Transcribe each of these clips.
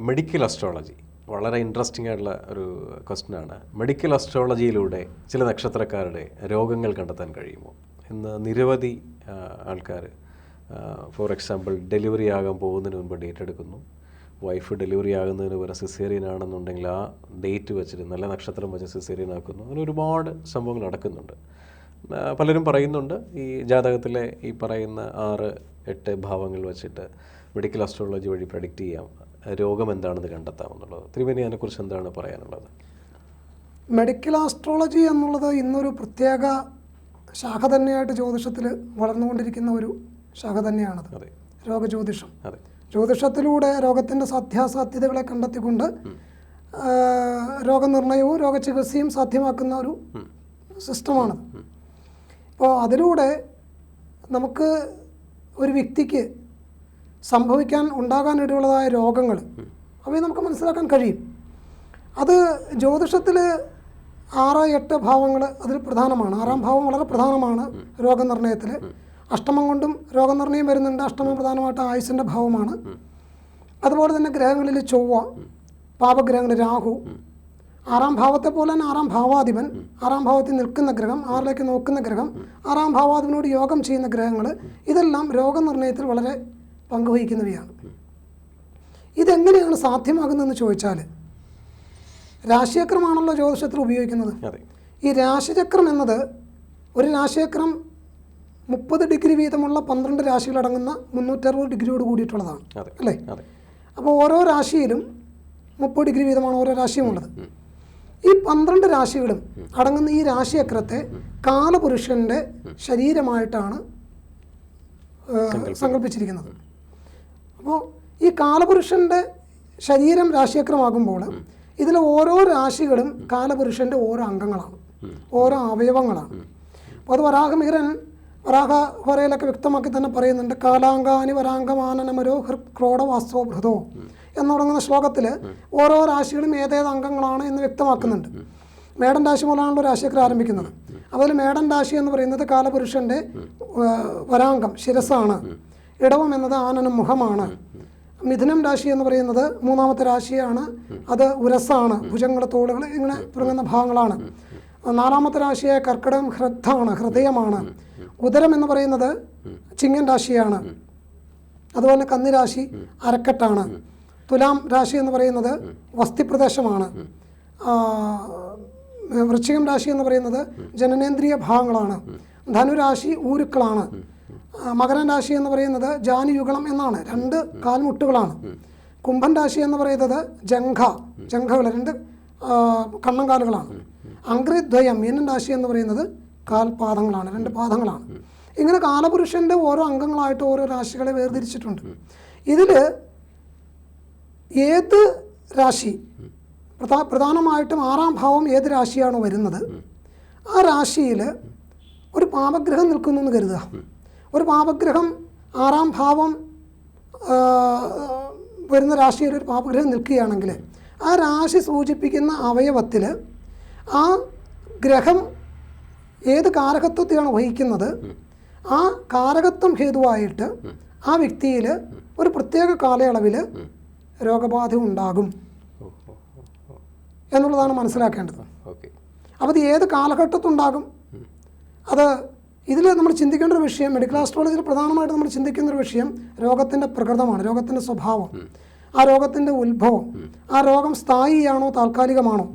Medical astrology വളരെ interesting ആയിട്ടുള്ള ഒരു ക്വസ്റ്റ്യൻ ആണ്. മെഡിക്കൽ അസ്ട്രോളജിയിലൂടെ ചില നക്ഷത്രക്കാരുടെ രോഗങ്ങൾ കണ്ടെത്താൻ കഴിയുമോ? ഇന്ന് നിരവധി ആൾക്കാർ ഫോർ എക്സാമ്പിൾ ഡെലിവറി ആകാൻ പോകുന്നതിന് മുൻപ് ഡേറ്റ് എടുക്കുന്നു. വൈഫ് ഡെലിവറി ആകുന്നതിന് പകരം സിസേറിയൻ ആണെന്നുണ്ടെങ്കിൽ ആ ഡേറ്റ് വെച്ചിട്ട് നല്ല നക്ഷത്രം വെച്ച് സിസേറിയൻ ആക്കുന്നു. അങ്ങനെ ഒരുപാട് സംഭവങ്ങൾ നടക്കുന്നുണ്ട്. പലരും പറയുന്നുണ്ട് ഈ ജാതകത്തിലെ ഈ പറയുന്ന ആറ് എട്ട് ഭാവങ്ങൾ വെച്ചിട്ട് മെഡിക്കൽ അസ്ട്രോളജി വഴി പ്രഡിക്റ്റ് ചെയ്യാം. രോഗം എന്താണെന്ന് കണ്ടെത്താമെന്നുള്ളത്. ത്രിവേണി അതിനെക്കുറിച്ച് എന്താണ് പറയാനുള്ളത്? മെഡിക്കൽ ആസ്ട്രോളജി എന്നുള്ളത് ഇന്നൊരു പ്രത്യേക ശാഖ തന്നെയായിട്ട് ജ്യോതിഷത്തിൽ വളർന്നുകൊണ്ടിരിക്കുന്ന ഒരു ശാഖ തന്നെയാണത്. രോഗജ്യോതിഷം. ജ്യോതിഷത്തിലൂടെ രോഗത്തിന്റെ സാധ്യാസാധ്യതകളെ കണ്ടെത്തിക്കൊണ്ട് രോഗനിർണയവും രോഗചികിത്സയും സാധ്യമാക്കുന്ന ഒരു സിസ്റ്റമാണ് അപ്പോൾ അതിലൂടെ നമുക്ക് ഒരു വ്യക്തിക്ക് സംഭവിക്കാൻ ഉണ്ടാകാൻ ഇടയുള്ളതായ രോഗങ്ങൾ അവയെ നമുക്ക് മനസ്സിലാക്കാൻ കഴിയും. അത് ജ്യോതിഷത്തിൽ ആറ് എട്ട് ഭാവങ്ങൾ അതിൽ പ്രധാനമാണ്. ആറാം ഭാവം വളരെ പ്രധാനമാണ് രോഗനിർണയത്തിൽ അഷ്ടമം കൊണ്ടും രോഗനിർണയം വരുന്നുണ്ട്. അഷ്ടമം പ്രധാനമായിട്ട് ആയുസിന്റെ ഭാവമാണ്. അതുപോലെ തന്നെ ഗ്രഹങ്ങളിൽ ചൊവ്വ പാപഗ്രഹങ്ങൾ രാഹു. ആറാം ഭാവത്തെ പോലെ തന്നെ ആറാം ഭാവാധിപൻ ആറാം ഭാവത്തിൽ നിൽക്കുന്ന ഗ്രഹം ആറിലേക്ക് നോക്കുന്ന ഗ്രഹം ആറാം ഭാവാധിപനോട് യോഗം ചെയ്യുന്ന ഗ്രഹങ്ങൾ ഇതെല്ലാം രോഗനിർണയത്തിൽ വളരെ പങ്കുവഹിക്കുന്നവയാണ്. ഇതെങ്ങനെയാണ് സാധ്യമാകുന്നതെന്ന് ചോദിച്ചാൽ രാശിചക്രമാണല്ലോ ജ്യോതിഷത്തിൽ ഉപയോഗിക്കുന്നത്. ഈ രാശിചക്രം എന്നത് ഒരു രാശിചക്രം മുപ്പത് ഡിഗ്രി വീതമുള്ള പന്ത്രണ്ട് രാശികളടങ്ങുന്ന മുന്നൂറ്ററുപത് ഡിഗ്രിയോട് കൂടിയിട്ടുള്ളതാണ്. അല്ലേ? അപ്പോൾ ഓരോ രാശിയിലും മുപ്പത് ഡിഗ്രി വീതമാണ് ഓരോ രാശിയും ഉള്ളത്. ഈ പന്ത്രണ്ട് രാശികളും അടങ്ങുന്ന ഈ രാശിചക്രത്തെ കാലപുരുഷന്റെ ശരീരമായിട്ടാണ് സങ്കല്പിച്ചിരിക്കുന്നത്. അപ്പോൾ ഈ കാലപുരുഷന്റെ ശരീരം രാശിചക്രമാകുമ്പോൾ ഇതിലെ ഓരോ രാശികളും കാലപുരുഷന്റെ ഓരോ അംഗങ്ങളാണ്. ഓരോ അവയവങ്ങളാണ്. അപ്പോൾ അത് വരാഹമിഹിരൻ വരാഹ ഹൊരയിലൊക്കെ വ്യക്തമാക്കി തന്നെ പറയുന്നുണ്ട് കാലാങ്കാനി വരാംഗമാനനമരോ ഹൃ ക്രോഡവാസ്തവ ഭൃതോ എന്ന് തുടങ്ങുന്ന ശ്ലോകത്തിൽ ഓരോ രാശികളും ഏതേത് അംഗങ്ങളാണ് എന്ന് വ്യക്തമാക്കുന്നുണ്ട്. മേടൻ രാശി മുതലാണല്ലോ രാശിയൊക്കെ ആരംഭിക്കുന്നത്. അതുപോലെ മേടൻ രാശി എന്ന് പറയുന്നത് കാലപുരുഷന്റെ വരാങ്കം വരാംഗം ശിരസാണ്. ഇടവം എന്നത് ആനനം മുഖമാണ്. മിഥുനം രാശി എന്ന് പറയുന്നത് മൂന്നാമത്തെ രാശിയാണ്. അത് ഉരസാണ്. ഭുജങ്ങൾ തോളുകൾ ഇങ്ങനെ തുടങ്ങുന്ന ഭാഗങ്ങളാണ്. നാലാമത്തെ രാശിയായ കർക്കിടകം ഹൃദാണ് ഹൃദയമാണ്. ഉദരം എന്ന് പറയുന്നത് ചിങ്ങൻ രാശിയാണ്. അതുപോലെ കന്നിരാശി അരക്കെട്ടാണ്. തുലാം രാശി എന്ന് പറയുന്നത് വസ്തിപ്രദേശമാണ്. വൃശ്ചികം രാശി എന്ന് പറയുന്നത് ജനനേന്ദ്രിയ ഭാഗങ്ങളാണ്. ധനുരാശി ഊരുക്കളാണ്. മകരൻ രാശി എന്ന് പറയുന്നത് ജാനുയുഗളം എന്നാണ്. രണ്ട് കാൽമുട്ടുകളാണ്. കുംഭൻ രാശി എന്ന് പറയുന്നത് ജംഘ. ജംഘകൾ രണ്ട് കണ്ണങ്കാലുകളാണ്. അങ്കൃദ്വയം മീനൻ രാശി എന്ന് പറയുന്നത് കാൽപാദങ്ങളാണ്. രണ്ട് പാദങ്ങളാണ്. ഇങ്ങനെ കാലപുരുഷന്റെ ഓരോ അംഗങ്ങളായിട്ട് ഓരോ രാശികളെ വേർതിരിച്ചിട്ടുണ്ട്. ഇതിൽ ഏത് രാശി പ്രധാ പ്രധാനമായിട്ടും ആറാം ഭാവം ഏത് രാശിയാണോ വരുന്നത് ആ രാശിയിൽ ഒരു പാപഗ്രഹം നിൽക്കുന്നു എന്ന് കരുതുക. ഒരു പാപഗ്രഹം ആറാം ഭാവം വരുന്ന രാശിയിൽ ഒരു പാപഗ്രഹം നിൽക്കുകയാണെങ്കിൽ ആ രാശി സൂചിപ്പിക്കുന്ന അവയവത്തിൽ ആ ഗ്രഹം ഏത് കാരകത്വത്തെയാണ് വഹിക്കുന്നത്? ആ കാരകത്വം ഹേതുവായിട്ട് ആ വ്യക്തിയിൽ ഒരു പ്രത്യേക കാലയളവിൽ രോഗബാധ ഉണ്ടാകും എന്നുള്ളതാണ് മനസ്സിലാക്കേണ്ടത്. അപ്പം അപ്പോൾ അത് ഏത് കാലഘട്ടത്തുണ്ടാകും? അത് ഇതിൽ നമ്മൾ ചിന്തിക്കേണ്ട ഒരു വിഷയം മെഡിക്കൽ ആസ്ട്രോളജിയിൽ പ്രധാനമായിട്ട് നമ്മൾ ചിന്തിക്കുന്ന ഒരു വിഷയം രോഗത്തിന്റെ പ്രകൃതമാണ് രോഗത്തിന്റെ സ്വഭാവം. ആ രോഗത്തിന്റെ ഉത്ഭവം ആ രോഗം സ്ഥായിയാണോ താൽക്കാലികമാണോ?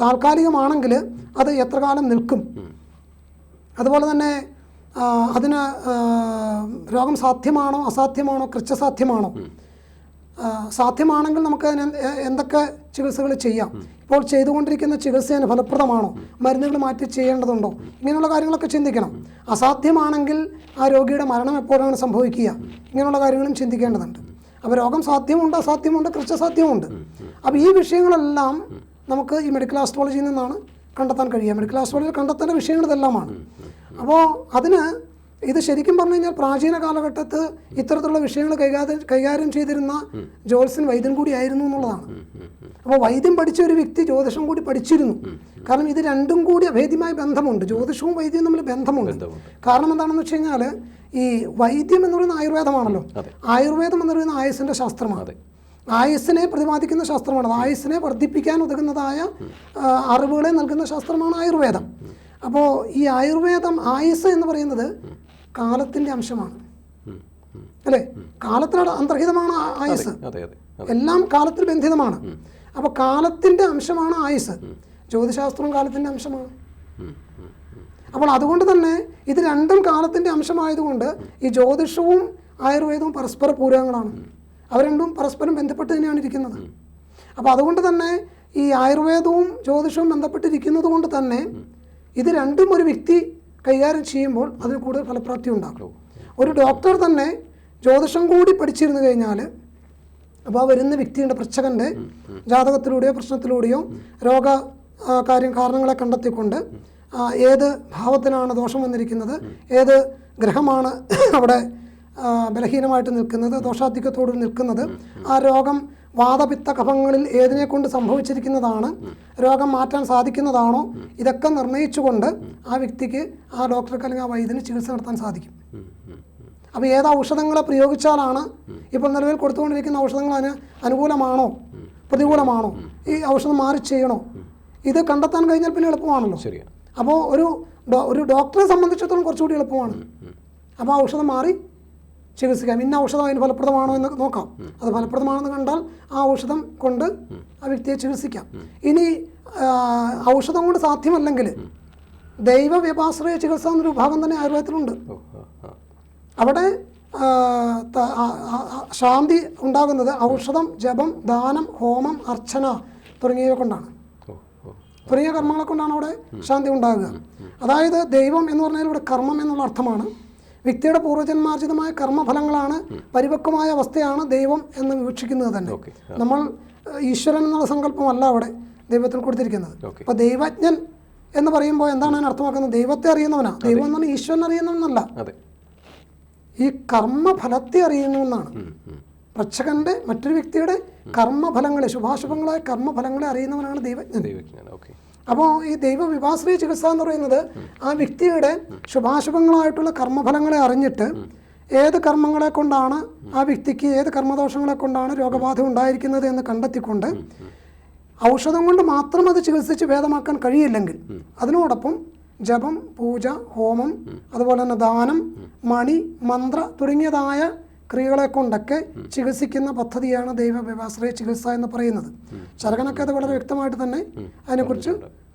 താൽക്കാലികമാണെങ്കിൽ അത് എത്ര കാലം നിൽക്കും? അതുപോലെ തന്നെ അതിന് രോഗം സാധ്യമാണോ അസാധ്യമാണോ കൃത്യസാധ്യമാണോ? സാധ്യമാണെങ്കിൽ നമുക്ക് അതിന് എന്തൊക്കെ ചികിത്സകൾ ചെയ്യാം? ഇപ്പോൾ ചെയ്തുകൊണ്ടിരിക്കുന്ന ചികിത്സ ഫലപ്രദമാണോ? മരുന്നുകൾ മാറ്റി ചെയ്യേണ്ടതുണ്ടോ? ഇങ്ങനെയുള്ള കാര്യങ്ങളൊക്കെ ചിന്തിക്കണം. അസാധ്യമാണെങ്കിൽ ആ രോഗിയുടെ മരണം എപ്പോഴാണ് സംഭവിക്കുക? ഇങ്ങനെയുള്ള കാര്യങ്ങളും ചിന്തിക്കേണ്ടതുണ്ട്. അപ്പോൾ രോഗം സാധ്യമുണ്ട് അസാധ്യമുണ്ട് കൃത്യസാധ്യമുണ്ട്. അപ്പോൾ ഈ വിഷയങ്ങളെല്ലാം നമുക്ക് ഈ മെഡിക്കൽ ആസ്ട്രോളജിയിൽ നിന്നാണ് കണ്ടെത്താൻ കഴിയുക. മെഡിക്കൽ ആസ്ട്രോളജിയിൽ കണ്ടെത്തേണ്ട വിഷയങ്ങൾ ഇതെല്ലാമാണ് അപ്പോൾ അതിന് ഇത് ശരിക്കും പറഞ്ഞു കഴിഞ്ഞാൽ പ്രാചീന കാലഘട്ടത്ത് ഇത്തരത്തിലുള്ള വിഷയങ്ങൾ കൈകാര്യം കൈകാര്യം ചെയ്തിരുന്ന ജ്യോത്സ്യൻ വൈദ്യൻ കൂടിയായിരുന്നു എന്നുള്ളതാണ്. ഉം, ഉം, ഉം. അപ്പോൾ വൈദ്യം പഠിച്ച ഒരു വ്യക്തി ജ്യോതിഷം കൂടി പഠിച്ചിരുന്നു. കാരണം ഇത് രണ്ടും കൂടി അഭേദ്യമായ ബന്ധമുണ്ട്. ജ്യോതിഷവും വൈദ്യവും തമ്മിൽ ബന്ധമുണ്ട്. കാരണം എന്താണെന്ന് വെച്ച് കഴിഞ്ഞാൽ ഈ വൈദ്യം എന്ന് പറയുന്ന ആയുർവേദമാണല്ലോ. ആയുർവേദം എന്ന് പറയുന്ന ആയുസിന്റെ ശാസ്ത്രമാണ്. ആയുസിനെ ആയുസ്സിനെ പ്രതിപാദിക്കുന്ന ശാസ്ത്രമാണ്. ആയുസിനെ ആയുസ്സിനെ വർദ്ധിപ്പിക്കാൻ ഉതകുന്നതായ അറിവുകളെ നൽകുന്ന ശാസ്ത്രമാണ് ആയുർവേദം. അപ്പോൾ ഈ ആയുർവേദം ആയുസ് എന്ന് പറയുന്നത് കാലത്തിന്റെ അംശമാണ്. അല്ലേ? കാലത്തിനോട് അന്തർഹിതമാണ് ആയുസ്. എല്ലാം കാലത്തിൽ ബന്ധിതമാണ്. അപ്പൊ കാലത്തിന്റെ അംശമാണ് ആയുസ്. ജ്യോതിശാസ്ത്രവും കാലത്തിന്റെ അംശമാണ്. അപ്പോൾ അതുകൊണ്ട് തന്നെ ഇത് രണ്ടും കാലത്തിന്റെ അംശമായതുകൊണ്ട് ഈ ജ്യോതിഷവും ആയുർവേദവും പരസ്പര പൂരകങ്ങളാണ്. അവ രണ്ടും പരസ്പരം ബന്ധപ്പെട്ട് തന്നെയാണ് ഇരിക്കുന്നത്. അപ്പോൾ അതുകൊണ്ട് തന്നെ ഈ ആയുർവേദവും ജ്യോതിഷവും ബന്ധപ്പെട്ടിരിക്കുന്നത് കൊണ്ട് തന്നെ ഇത് രണ്ടും ഒരു വ്യക്തി കൈകാര്യം ചെയ്യുമ്പോൾ അതിന് കൂടുതൽ ഫലപ്രാപ്തി ഉണ്ടാകും. ഒരു ഡോക്ടർ തന്നെ ജ്യോതിഷം കൂടി പഠിച്ചിരുന്നു കഴിഞ്ഞാൽ അപ്പോൾ ആ വരുന്ന വ്യക്തിയുടെ പ്രച്ഛകന്റെ ജാതകത്തിലൂടെയോ പ്രശ്നത്തിലൂടെയോ രോഗ കാര്യം കാരണങ്ങളെ കണ്ടെത്തിക്കൊണ്ട് ഏത് ഭാവത്തിനാണ് ദോഷം വന്നിരിക്കുന്നത് ഏത് ഗ്രഹമാണ് അവിടെ ബലഹീനമായിട്ട് നിൽക്കുന്നത് ദോഷാധിക്യത്തോട് നിൽക്കുന്നത് ആ രോഗം വാദപിത്ത കഫങ്ങളിൽ ഏതിനെ കൊണ്ട് സംഭവിച്ചിരിക്കുന്നതാണ്? രോഗം മാറ്റാൻ സാധിക്കുന്നതാണോ? ഇതൊക്കെ നിർണയിച്ചുകൊണ്ട് ആ വ്യക്തിക്ക് ആ ഡോക്ടർക്ക് അല്ലെങ്കിൽ ആ വൈദ്യന് ചികിത്സ നടത്താൻ സാധിക്കും. അപ്പോൾ ഏത് ഔഷധങ്ങളെ പ്രയോഗിച്ചാലാണ് ഇപ്പോൾ നിലവിൽ കൊടുത്തുകൊണ്ടിരിക്കുന്ന ഔഷധങ്ങൾ അതിന് അനുകൂലമാണോ? പ്രതികൂലമാണോ? ഈ ഔഷധം മാറി ചെയ്യണോ? ഇത് കണ്ടെത്താൻ കഴിഞ്ഞാൽ പിന്നെ എളുപ്പമാണല്ലോ. ശരി അപ്പോൾ ഒരു ഒരു ഡോക്ടറെ സംബന്ധിച്ചിടത്തോളം കുറച്ചുകൂടി എളുപ്പമാണ്. അപ്പോൾ ഔഷധം മാറി ചികിത്സിക്കാം. ഇന്ന ഔഷധം അതിന് ഫലപ്രദമാണോ എന്ന് നോക്കാം. അത് ഫലപ്രദമാണെന്ന് കണ്ടാൽ ആ ഔഷധം കൊണ്ട് ആ വ്യക്തിയെ ചികിത്സിക്കാം. ഇനി ഔഷധം കൊണ്ട് സാധ്യമല്ലെങ്കിൽ ദൈവ വ്യപാശ്രയ ചികിത്സ എന്നൊരു വിഭാഗം തന്നെ ആയുർവേദത്തിലുണ്ട്. അവിടെ ശാന്തി ഉണ്ടാകുന്നത് ഔഷധം ജപം ദാനം ഹോമം അർച്ചന തുടങ്ങിയവ കൊണ്ടാണ്. തുടങ്ങിയ കർമ്മങ്ങളെ കൊണ്ടാണ് അവിടെ ശാന്തി ഉണ്ടാകുക. അതായത് ദൈവം എന്ന് പറഞ്ഞാൽ ഇവിടെ കർമ്മം എന്നുള്ള അർത്ഥമാണ്. വ്യക്തിയുടെ പൂർവജന്മാർജിതമായ കർമ്മഫലങ്ങളാണ് പരിപക്വമായ അവസ്ഥയാണ് ദൈവം എന്ന് വീക്ഷിക്കുന്നത് തന്നെ. നമ്മൾ ഈശ്വരൻ എന്നുള്ള സങ്കല്പമല്ല അവിടെ ദൈവത്തിൽ കൊടുത്തിരിക്കുന്നത്. അപ്പൊ അപ്പോൾ ദൈവജ്ഞൻ എന്ന് പറയുമ്പോൾ എന്താണ് ഞാൻ അർത്ഥമാക്കുന്നത്? ദൈവത്തെ അറിയുന്നവനാ. ദൈവം എന്ന് പറഞ്ഞാൽ ഈശ്വരൻ അറിയുന്നവനല്ല ഈ കർമ്മഫലത്തെ അറിയുന്നവനാണ്. പ്രച്ഛകന്റെ മറ്റൊരു വ്യക്തിയുടെ കർമ്മഫലങ്ങളെ ശുഭാശുഭങ്ങളായ കർമ്മഫലങ്ങളെ അറിയുന്നവനാണ് ദൈവജ്ഞൻ അപ്പോൾ ഈ ദൈവ വിഭാശ്രയ ചികിത്സ എന്ന് പറയുന്നത് ആ വ്യക്തിയുടെ ശുഭാശുഭങ്ങളായിട്ടുള്ള കർമ്മഫലങ്ങളെ അറിഞ്ഞിട്ട് ഏത് കർമ്മങ്ങളെ കൊണ്ടാണ് ആ വ്യക്തിക്ക് ഏത് കർമ്മദോഷങ്ങളെ കൊണ്ടാണ് രോഗബാധ ഉണ്ടായിരിക്കുന്നത് എന്ന് കണ്ടെത്തിക്കൊണ്ട് ഔഷധം കൊണ്ട് മാത്രം അത് ചികിത്സിച്ച് ഭേദമാക്കാൻ കഴിയില്ലെങ്കിൽ അതിനോടൊപ്പം ജപം പൂജ ഹോമം അതുപോലെ തന്നെ ദാനം മണി മന്ത്ര തുടങ്ങിയതായ ക്രിയകളെ കൊണ്ടൊക്കെ ചികിത്സിക്കുന്ന പദ്ധതിയാണ് ദൈവ വ്യവാശ്രയ ചികിത്സ എന്ന് പറയുന്നത്. ചരകനൊക്കെ അത് വളരെ വ്യക്തമായിട്ട് തന്നെ അതിനെക്കുറിച്ച്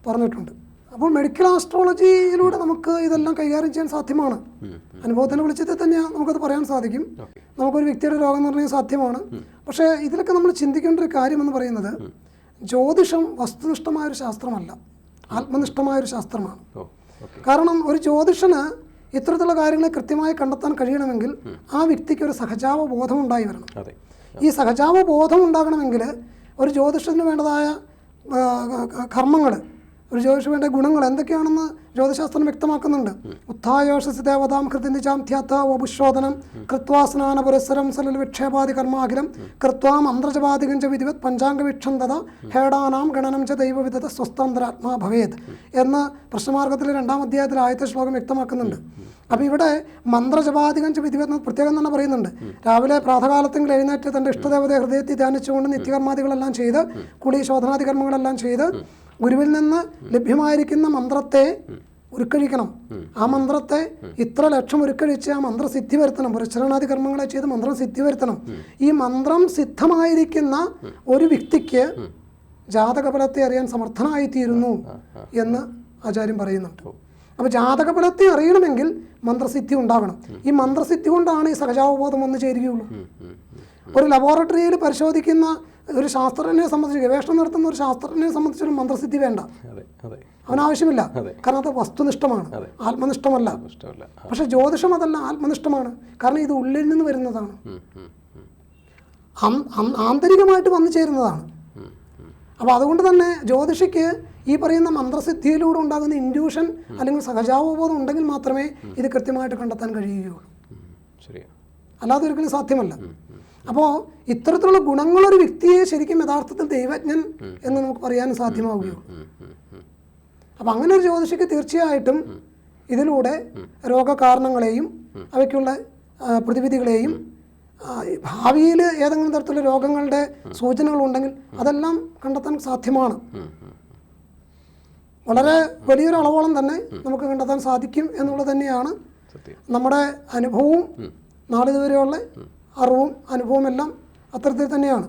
പറഞ്ഞിട്ടുണ്ട്. അപ്പോൾ മെഡിക്കൽ ആസ്ട്രോളജിയിലൂടെ നമുക്ക് ഇതെല്ലാം കൈകാര്യം ചെയ്യാൻ സാധ്യമാണ്. അനുഭവത്തിന്റെ വെളിച്ചത്തിൽ തന്നെ നമുക്കത് പറയാൻ സാധിക്കും. നമുക്കൊരു വ്യക്തിയുടെ രോഗം നിർണയം സാധ്യമാണ്. പക്ഷേ ഇതിലൊക്കെ നമ്മൾ ചിന്തിക്കേണ്ട ഒരു കാര്യം എന്ന് പറയുന്നത് ജ്യോതിഷം വസ്തുനിഷ്ഠമായ ഒരു ശാസ്ത്രമല്ല ആത്മനിഷ്ഠമായ ഒരു ശാസ്ത്രമാണ് കാരണം ഒരു ജ്യോതിഷന് ഇത്തരത്തിലുള്ള കാര്യങ്ങളെ കൃത്യമായി കണ്ടെത്താൻ കഴിയണമെങ്കിൽ ആ വ്യക്തിക്ക് ഒരു സഹജാവ ബോധം ഉണ്ടായി വരണം ഈ സഹജാവ ബോധം ഉണ്ടാകണമെങ്കിൽ ഒരു ജ്യോതിഷത്തിന് വേണ്ടതായ കർമ്മങ്ങൾ ഒരു ജ്യോതിഷ വേണ്ട ഗുണങ്ങൾ എന്തൊക്കെയാണെന്ന് ജ്യോതിശാസ്ത്രം വ്യക്തമാക്കുന്നുണ്ട്. ഉത്ഥായോഷസി ദേവതാം കൃതിനിജാം ധ്യാത്ത വപുശോധനം കൃത്വാ സ്നാന പുരസ്സരം സലൽ വിക്ഷേപാദി കർമാഖിലം കൃത്വാം മന്ത്രജപാദികം ച വിധിവത് പഞ്ചാംഗ തഥ ഹേടാനാം ഗണനം ച ദൈവവിധത സ്വസ്ഥന്തരാത്മാ ഭവേത് എന്ന് പ്രശ്നമാർഗത്തിലെ രണ്ടാം അധ്യായത്തിൽ ആദ്യത്തെ ശ്ലോകം വ്യക്തമാക്കുന്നുണ്ട്. അപ്പോൾ ഇവിടെ മന്ത്രജപാതികം ച വിധിവത് പ്രത്യേകം തന്നെ പറയുന്നുണ്ട്. രാവിലെ പ്രാതകാലത്തെങ്കിൽ എഴുന്നേറ്റ് തന്റെ ഇഷ്ടദേവതയെ ഹൃദയത്തിൽ ധ്യാനിച്ചുകൊണ്ട് നിത്യകർമാദികളെല്ലാം ചെയ്ത് കുളി ശോധനാദി കർമ്മങ്ങളെല്ലാം ചെയ്ത് ഗുരുവിൽ നിന്ന് ലഭ്യമായിരിക്കുന്ന മന്ത്രത്തെ ഉരുക്കഴിക്കണം. ആ മന്ത്രത്തെ ഇത്ര ലക്ഷം ഉരുക്കഴിച്ച് ആ മന്ത്രം സിദ്ധി വരുത്തണം. പുരശ്ചരണാദി കർമ്മങ്ങളെ ചെയ്ത് മന്ത്രം സിദ്ധി വരുത്തണം. ഈ മന്ത്രം സിദ്ധമായിരിക്കുന്ന ഒരു വ്യക്തിക്ക് ജാതകഫലത്തെ അറിയാൻ സമർത്ഥനായിത്തീരുന്നു എന്ന് ആചാര്യം പറയുന്നുണ്ട്. അപ്പോൾ ജാതകഫലത്തെ അറിയണമെങ്കിൽ മന്ത്രസിദ്ധി ഉണ്ടാകണം. ഈ മന്ത്രസിദ്ധി കൊണ്ടാണ് ഈ സഹജാവബോധം വന്നു ചേരുകയുള്ളൂ. ഒരു ലബോറട്ടറിയിൽ പരിശോധിക്കുന്ന ഒരു ശാസ്ത്രജ്ഞനെ സംബന്ധിച്ച് ഗവേഷണം നടത്തുന്ന ഒരു ശാസ്ത്രജ്ഞനെ സംബന്ധിച്ചൊരു മന്ത്രസിദ്ധി വേണ്ട. അവനാവശ്യമില്ല. കാരണം അത് വസ്തുനിഷ്ഠമാണ്. ആത്മനിഷ്ഠമല്ല. പക്ഷെ ജ്യോതിഷം അതല്ല ആത്മനിഷ്ഠമാണ്. കാരണം ഇത് ഉള്ളിൽ നിന്ന് വരുന്നതാണ്. ആന്തരികമായിട്ട് വന്നു ചേരുന്നതാണ്. അപ്പോൾ അതുകൊണ്ട് തന്നെ ജ്യോതിഷിക്ക് ഈ പറയുന്ന മന്ത്രസിദ്ധിയിലൂടെ ഉണ്ടാകുന്ന ഇൻഡ്യൂഷൻ അല്ലെങ്കിൽ സഹജാവബോധം ഉണ്ടെങ്കിൽ മാത്രമേ ഇത് കൃത്യമായിട്ട് കണ്ടെത്താൻ കഴിയുകയുള്ളൂ. അല്ലാതെ ഒരിക്കലും സാധ്യമല്ല. അപ്പോൾ ഇത്തരത്തിലുള്ള ഗുണങ്ങളൊരു വ്യക്തിയെ ശരിക്കും യഥാർത്ഥത്തിൽ ദൈവജ്ഞൻ എന്ന് നമുക്ക് പറയാൻ സാധ്യമാവുകയുള്ളൂ. അപ്പം അങ്ങനെ ഒരു ജ്യോതിഷിക്ക് തീർച്ചയായിട്ടും ഇതിലൂടെ രോഗകാരണങ്ങളെയും അവയ്ക്കുള്ള പ്രതിവിധികളെയും ഭാവിയിൽ ഏതെങ്കിലും തരത്തിലുള്ള രോഗങ്ങളുടെ സൂചനകൾ ഉണ്ടെങ്കിൽ അതെല്ലാം കണ്ടെത്താൻ സാധ്യമാണ്. വളരെ വലിയൊരു അളവോളം തന്നെ നമുക്ക് കണ്ടെത്താൻ സാധിക്കും എന്നുള്ളത് തന്നെയാണ് നമ്മുടെ അനുഭവവും നാളിതുവരെയുള്ള അറിവും അനുഭവവും എല്ലാം അത്തരത്തിൽ തന്നെയാണ്.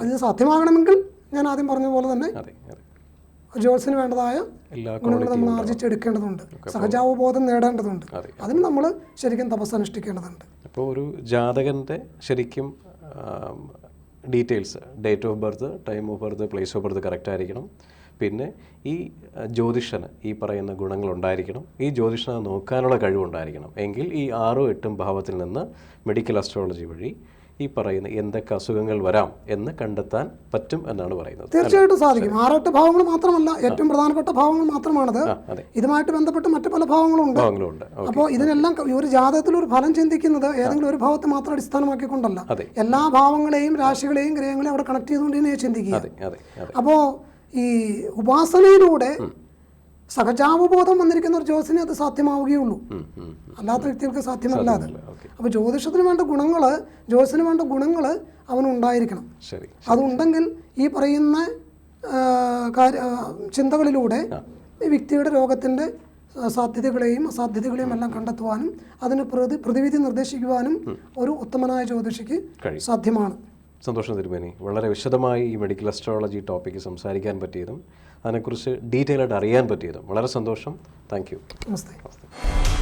അത് സാധ്യമാകണമെങ്കിൽ ഞാൻ ആദ്യം പറഞ്ഞ പോലെ തന്നെ ജോൾസിന് വേണ്ടതായ ഗുണങ്ങൾ നമ്മൾ ആർജിച്ചെടുക്കേണ്ടതുണ്ട്. സഹജാവബോധം നേടേണ്ടതുണ്ട്. അതെ. അതിന് നമ്മൾ ശരിക്കും തപസ് അനുഷ്ഠിക്കേണ്ടതുണ്ട്. അപ്പോൾ ഒരു ജാതകന്റെ ശരിക്കും details date of birth time of birth place of birth correct ആയിരിക്കണം. പിന്നെ ഈ ജ്യോതിഷന് ഈ പറയുന്ന ഗുണങ്ങളുണ്ടായിരിക്കണം ഈ ജ്യോതിഷനെ നോക്കാനുള്ള കഴിവുണ്ടായിരിക്കണം. എങ്കിൽ ഈ ആറോ എട്ടും ഭാവത്തിൽ നിന്ന് മെഡിക്കൽ അസ്ട്രോളജി വഴി ഈ പറയുന്ന എന്തൊക്കെ അസുഖങ്ങൾ വരാം എന്ന് കണ്ടെത്താൻ പറ്റും എന്നാണ് പറയുന്നത്. തീർച്ചയായിട്ടും സാധിക്കും. ആറെട്ട് ഭാവങ്ങൾ മാത്രമല്ല ഏറ്റവും പ്രധാനപ്പെട്ട ഭാവങ്ങൾ മാത്രമാണത്. ഇതുമായിട്ട് ബന്ധപ്പെട്ട് മറ്റു പല ഭാവങ്ങളും ഉണ്ട് അപ്പോൾ ഇതിനെല്ലാം ഒരു ജാതകത്തിൽ ഒരു ഫലം ചിന്തിക്കുന്നത് ഏതെങ്കിലും ഒരു ഭാവത്തെ മാത്രം അടിസ്ഥാനമാക്കിക്കൊണ്ടല്ല. എല്ലാ ഭാവങ്ങളെയും രാശികളെയും ഗ്രഹങ്ങളെയും അവിടെ കണക്ട് ചെയ്തുകൊണ്ട് തന്നെ ചിന്തിക്കുക. അപ്പോൾ ഈ ഉപാസനയിലൂടെ സഹജാവബോധം വന്നിരിക്കുന്ന ഒരു ജ്യോതിസിനെ അത് സാധ്യമാവുകയുള്ളൂ. അല്ലാത്ത വ്യക്തികൾക്ക് സാധ്യമല്ല അത്. അപ്പോൾ ജ്യോതിഷത്തിന് വേണ്ട ഗുണങ്ങൾ ജ്യോതിസിന് വേണ്ട ഗുണങ്ങൾ അവനുണ്ടായിരിക്കണം അതുണ്ടെങ്കിൽ ഈ പറയുന്ന ചിന്തകളിലൂടെ ഈ വ്യക്തിയുടെ രോഗത്തിന്റെ സാധ്യതകളെയും അസാധ്യതകളെയും എല്ലാം കണ്ടെത്തുവാനും അതിന് പ്രതി പ്രതിവിധി നിർദ്ദേശിക്കുവാനും ഒരു ഉത്തമനായ ജ്യോതിഷിക്ക് സാധ്യമാണ്. സന്തോഷം തിരുമേനി. വളരെ വിശദമായി ഈ മെഡിക്കൽ അസ്ട്രോളജി ടോപ്പിക്ക് സംസാരിക്കാൻ പറ്റിയതും അതിനെക്കുറിച്ച് ഡീറ്റെയിൽ ആയിട്ട് അറിയാൻ പറ്റിയതും. വളരെ സന്തോഷം. Thank you namaste.